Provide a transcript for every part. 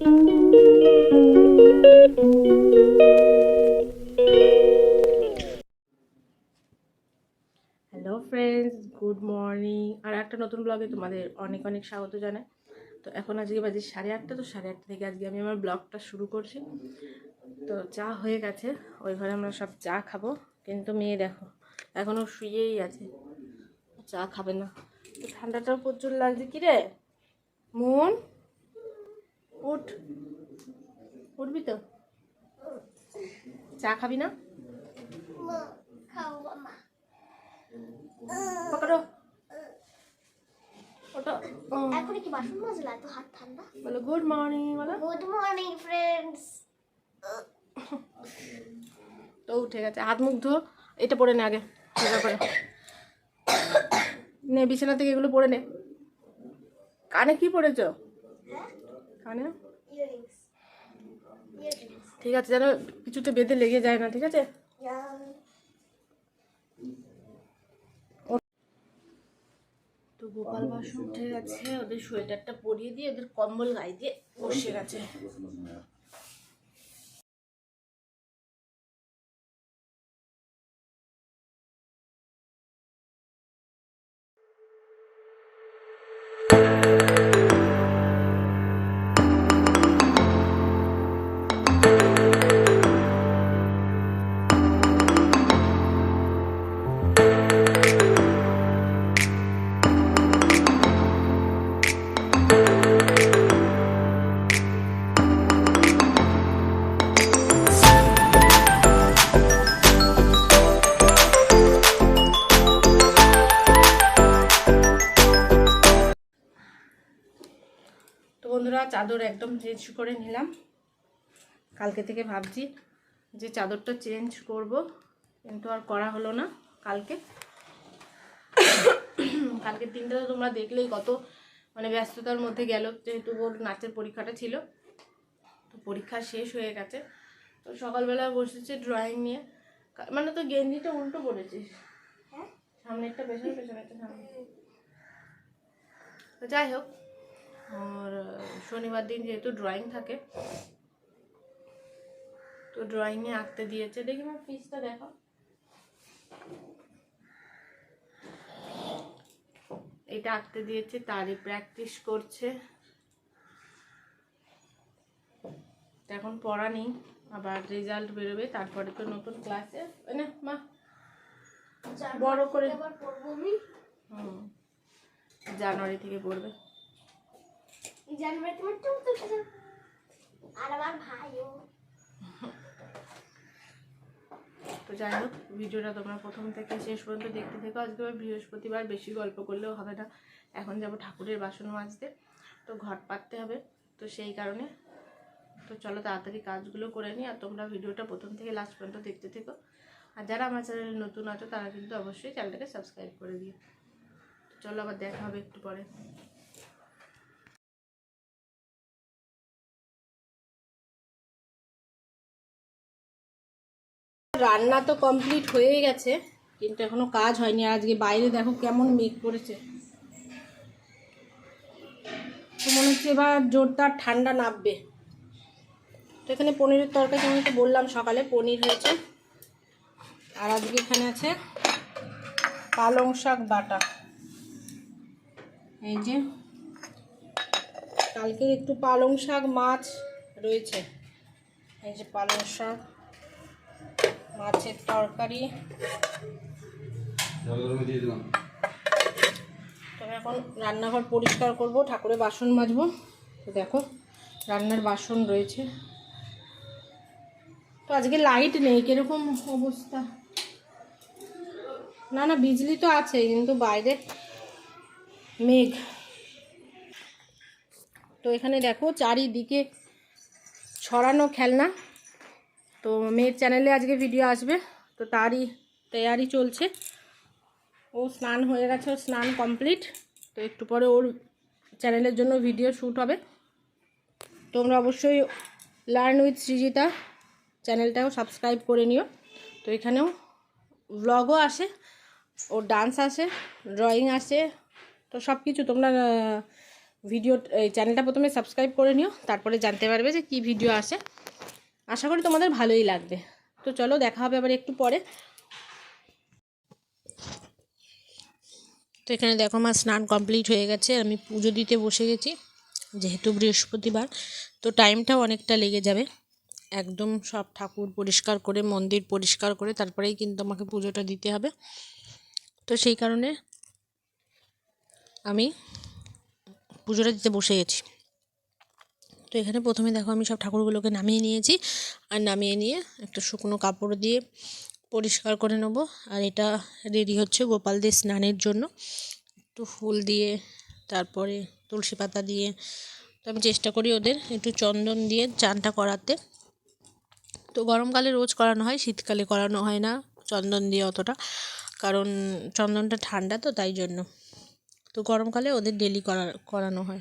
Hello friends good morning আর একটা নতুন ব্লগে তোমাদের অনেক অনেক স্বাগত জানাই। তো এখন আজকে বাজে সাড়ে আটটা, তো সাড়ে আটটা থেকে আজকে আমি আমার ব্লগটা শুরু করছি। তো চা হয়ে গেছে। ওই ঘরে আমরা সব চা খাব। কিন্তু মেয়ে দেখো এখনও শুয়েই আছে। চা খাবে না। তো ঠান্ডাটাও প্রচুর লাগছে। কি রে মন? উঠ উঠবি তো। চা খাবি না? পকড়ো। ওটা এখন কি বাসন মাজলা? এত হাত ঠান্ডা। বলো গুড মর্নিং বলো। গুড মর্নিং ফ্রেন্ডস তো উঠে গেছে। হাত মুখ ধো। এটা পরে নে আগে। নে বিছানা থেকে এগুলো পরে নে। কানে কি পড়েছ কানে ইয়ারিংস ঠিক আছে যেন কিছুতে বেঁধে লেগে যায় না ঠিক আছে? তো গোপাল বাসন উঠে গেছে ওদের সোয়েটারটা পরিয়ে দিয়ে ওদের কম্বল গায়ে দিয়ে বসে গেছে। চাদর একদম চেঞ্জ করে নিলাম। কালকে থেকে ভাবছি যে চাদরটা চেঞ্জ করব। কিন্তু আর করা হলো না কালকে। কালকে দিনটা তো তোমরা দেখলেই কত মানে ব্যস্ততার মধ্যে গেল। যেহেতু ওর নাচের পরীক্ষাটা ছিল, তো পরীক্ষা শেষ হয়ে গেছে। তো সকালবেলা বসেছে ড্রয়িং নিয়ে। মানে তো গেঞ্জিটা উল্টো পড়েছিস হ্যাঁ সামনেরটা পেছনে, পেছনেরটা সামনে। তো যাই হোক শনিবার দিন যেহেতু ড্রয়িং থাকে তো ড্রয়িংয়ে আঁকতে দিয়েছে। দেখি আমার পিসটা দেখো। এটা আঁকতে দিয়েছে তারই প্র্যাকটিস করছে। এখন পড়া নেই আবার রেজাল্ট বেরোবে তারপরে তো নতুন ক্লাসে না মা বড় করে জানুয়ারি থেকে পড়বে। জানুয়ারি তোমার আর আমার ভাইও। তো যাই হোক, ভিডিওটা তোমরা প্রথম থেকে শেষ পর্যন্ত দেখতে থেকো। আজকে বৃহস্পতিবার, বেশি গল্প করলেও হবে না। এখন যাব ঠাকুরের বাসন মাজতে। তো ঘট পাততে হবে। তো সেই কারণে তো চলো তাড়াতাড়ি কাজগুলো করে নিই। আর তোমরা ভিডিওটা প্রথম থেকে লাস্ট পর্যন্ত দেখতে থেকো। আর যারা আমার চ্যানেলে নতুন আছো, তারা কিন্তু অবশ্যই চ্যানেলটাকে সাবস্ক্রাইব করে দিও। চলো আবার দেখা হবে একটু পরে। রান্না তো কমপ্লিট হয়ে গেছে, কিন্তু এখনও কাজ হয়নি। আজকে বাইরে দেখো কেমন মেঘ করেছে। মনে হচ্ছে এবার জোরদার ঠান্ডা নামবে। তো এখানে পনিরের তরকারি আমি তো বললাম সকালে, পনির হয়েছে। আর আজকে এখানে আছে পালং শাক বাটা। এই যে, কালকের একটু পালং শাক মাছ রয়েছে। এই যে পালং শাক। মাছের তরকারি। তবে এখন রান্নাঘর পরিষ্কার করব ঠাকুরের বাসন মাজবো। তো দেখো রান্নার বাসন রয়েছে। তো আজকে লাইট নেই কীরকম অবস্থা? না না বিজলি তো আছে কিন্তু বাইরে মেঘ। তো এখানে দেখো চারিদিকে ছড়ানো খেলনা। তো মেয়ের চ্যানেলে আজকে ভিডিও আসবে। তো তারই তৈয়ারি চলছে। ও স্নান হয়ে গেছে, ওর স্নান কমপ্লিট তো একটু পরে ওর চ্যানেলের জন্য ভিডিও শ্যুট হবে। তোমরা অবশ্যই লার্ন উইথ সৃজিতা চ্যানেলটাও সাবস্ক্রাইব করে নিও। তো এখানেও ব্লগও আসে, ওর ডান্স আসে ড্রয়িং আসে। তো সব কিছু তোমরা ভিডিও এই চ্যানেলটা প্রথমে সাবস্ক্রাইব করে নিও, তারপরে জানতে পারবে যে কি ভিডিও আসে। আশা করি তোমাদের ভালোই লাগবে। তো চলো, দেখা হবে আবার একটু পরে। তো এখানে দেখো, আমার স্নান কমপ্লিট হয়ে গেছে। আমি পুজো দিতে বসে গেছি, যেহেতু বৃহস্পতিবার। তো টাইমটাও অনেকটা লেগে যাবে। একদম সব ঠাকুর পরিষ্কার করে, মন্দির পরিষ্কার করে, তারপরেই কিন্তু আমাকে পুজোটা দিতে হবে। তো সেই কারণে আমি পুজোটা দিতে বসে গেছি। তো এখানে প্রথমে দেখো আমি সব ঠাকুরগুলোকে নামিয়ে নিয়েছি। আর নামিয়ে নিয়ে একটা শুকনো কাপড় দিয়ে পরিষ্কার করে নেব। আর এটা রেডি হচ্ছে গোপালদের স্নানের জন্য। একটু ফুল দিয়ে, তারপরে তুলসী পাতা দিয়ে। তো আমি চেষ্টা করি ওদের একটু চন্দন দিয়ে চানটা করাতে। তো গরমকালে রোজ করানো হয়, শীতকালে করানো হয় না চন্দন দিয়ে অতটা। কারণ চন্দনটা ঠান্ডা তো তাই জন্য। তো গরমকালে ওদের ডেলি করা, করানো হয়।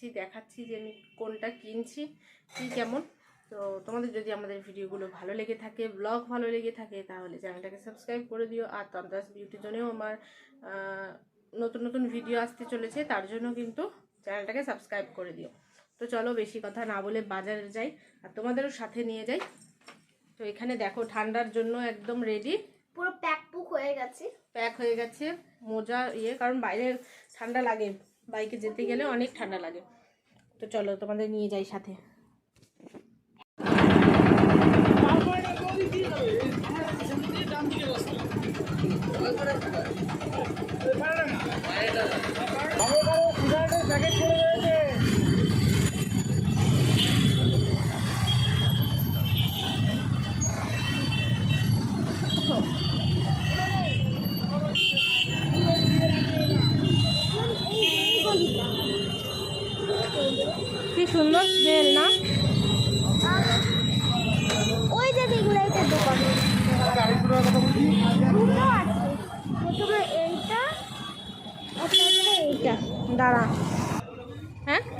যাচ্ছি দেখাচ্ছি যে আমি কোনটা কিনছি কি কেমন। তো তোমাদের যদি আমাদের ভিডিওগুলো ভালো লেগে থাকে ব্লগ ভালো লেগে থাকে তাহলে চ্যানেলটাকে সাবস্ক্রাইব করে দিও। আর তন্দ্রাস বিউটি জন্যও আমার নতুন নতুন ভিডিও আসতে চলেছে তার জন্য কিন্তু চ্যানেলটাকে সাবস্ক্রাইব করে দিও। তো চলো বেশি কথা না বলে বাজারে যাই আর তোমাদেরও সাথে নিয়ে যাই। তো এখানে দেখো ঠান্ডার জন্য একদম রেডি পুরো প্যাক পুক হয়ে গেছে। প্যাক হয়ে গেছে মোজা ইয়ে কারণ বাইরে ঠান্ডা লাগে। বাইকে যেতে গেলে অনেক ঠান্ডা লাগে। তো চলো তোমাদের নিয়ে যাই সাথে।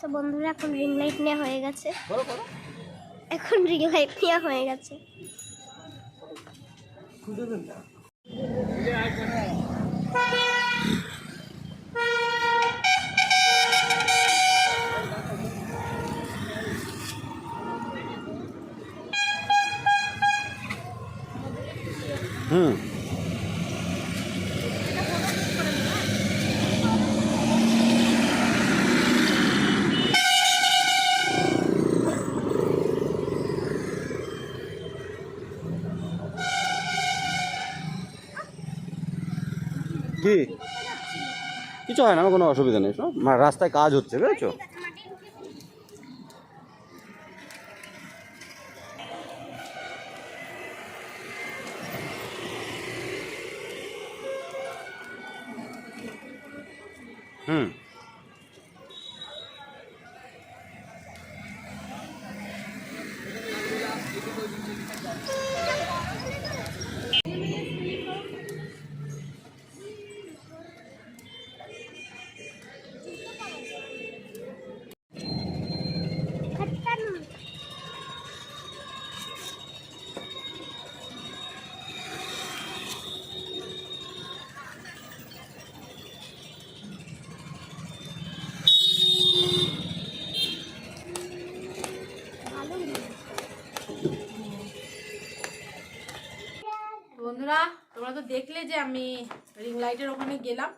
তো বন্ধুরা এখন রিং লাইট নেওয়া হয়ে গেছে। এখন রিং লাইট নেওয়া হয়ে গেছে। হুম কি কিছু হয় না আমার কোনো অসুবিধা নেই রাস্তায় কাজ হচ্ছে বুঝেছ? হুম। বন্ধুরা তোমরা তো দেখলে যে আমি রিং লাইটের ওখানে গেলাম।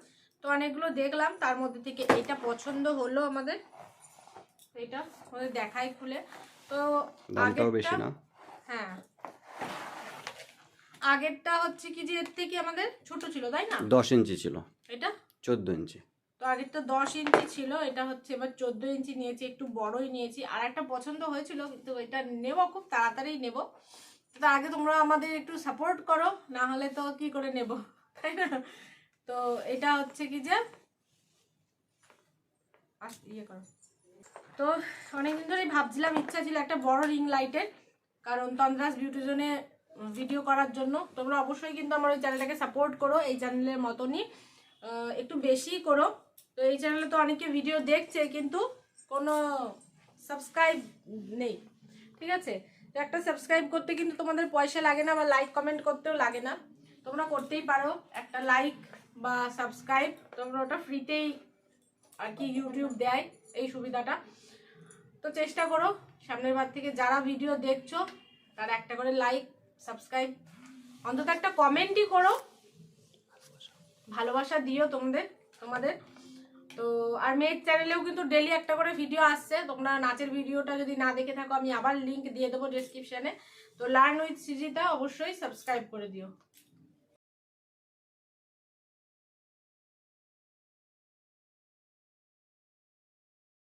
তো অনেকগুলো দেখলাম তার মধ্যে থেকে এটা পছন্দ হলো আমাদের। এটা আমাদের দেখাই খুলে। তো বেশি আগেরটা- না? হ্যাঁ। আগেরটা হচ্ছে কি যে এর থেকে আমাদের ছোট ছিল তাই না? দশ ইঞ্চি ছিল। এটা? চোদ্দ ইঞ্চি। তো আগেরটা দশ ইঞ্চি ছিল এটা হচ্ছে এবার চোদ্দ ইঞ্চি নিয়েছি একটু বড়ই নিয়েছি। আর একটা পছন্দ হয়েছিল কিন্তু এটা নেব খুব তাড়াতাড়ি নেব। তো আগে তোমরা আমাদের একটু সাপোর্ট করো, না হলে তো কি করে নেব? তাই না? তো এটা হচ্ছে কি যে ইয়ে করো। তো অনেকদিন ধরেই ভাবছিলাম, ইচ্ছা ছিল একটা বড় রিং লাইটের কারণ তন্দ্রাস বিউটি জোনে ভিডিও করার জন্য। তোমরা অবশ্যই কিন্তু আমার ওই চ্যানেলটাকে সাপোর্ট করো, এই চ্যানেলের মতনই একটু বেশি করো। তো এই চ্যানেলে তো অনেকে ভিডিও দেখছে, কিন্তু কোনো সাবস্ক্রাইব নেই। ঠিক আছে? তো একটা সাবস্ক্রাইব করতে কিন্তু তোমাদের পয়সা লাগে না বা লাইক কমেন্ট করতেও লাগে না। তোমরা করতেই পারো। একটা লাইক বা সাবস্ক্রাইব তোমরা ওটা ফ্রিতেই আর কি ইউটিউব দেয় এই সুবিধাটা। তো চেষ্টা করো, সামনের বার থেকে যারা ভিডিও দেখছ, তারা একটা করে লাইক সাবস্ক্রাইব অন্তত একটা কমেন্টই করো। ভালোবাসা দিও তোমাদের তোমাদের। তো আর মেয়ের চ্যানেলেও কিন্তু ডেলি একটা করে ভিডিও আসছে। তোমরা নাচের ভিডিওটা যদি না দেখে থাকো, আমি আবার লিঙ্ক দিয়ে দেবো ডিসক্রিপশানে তো লার্ন উইথ সিজিটা অবশ্যই সাবস্ক্রাইব করে দিও।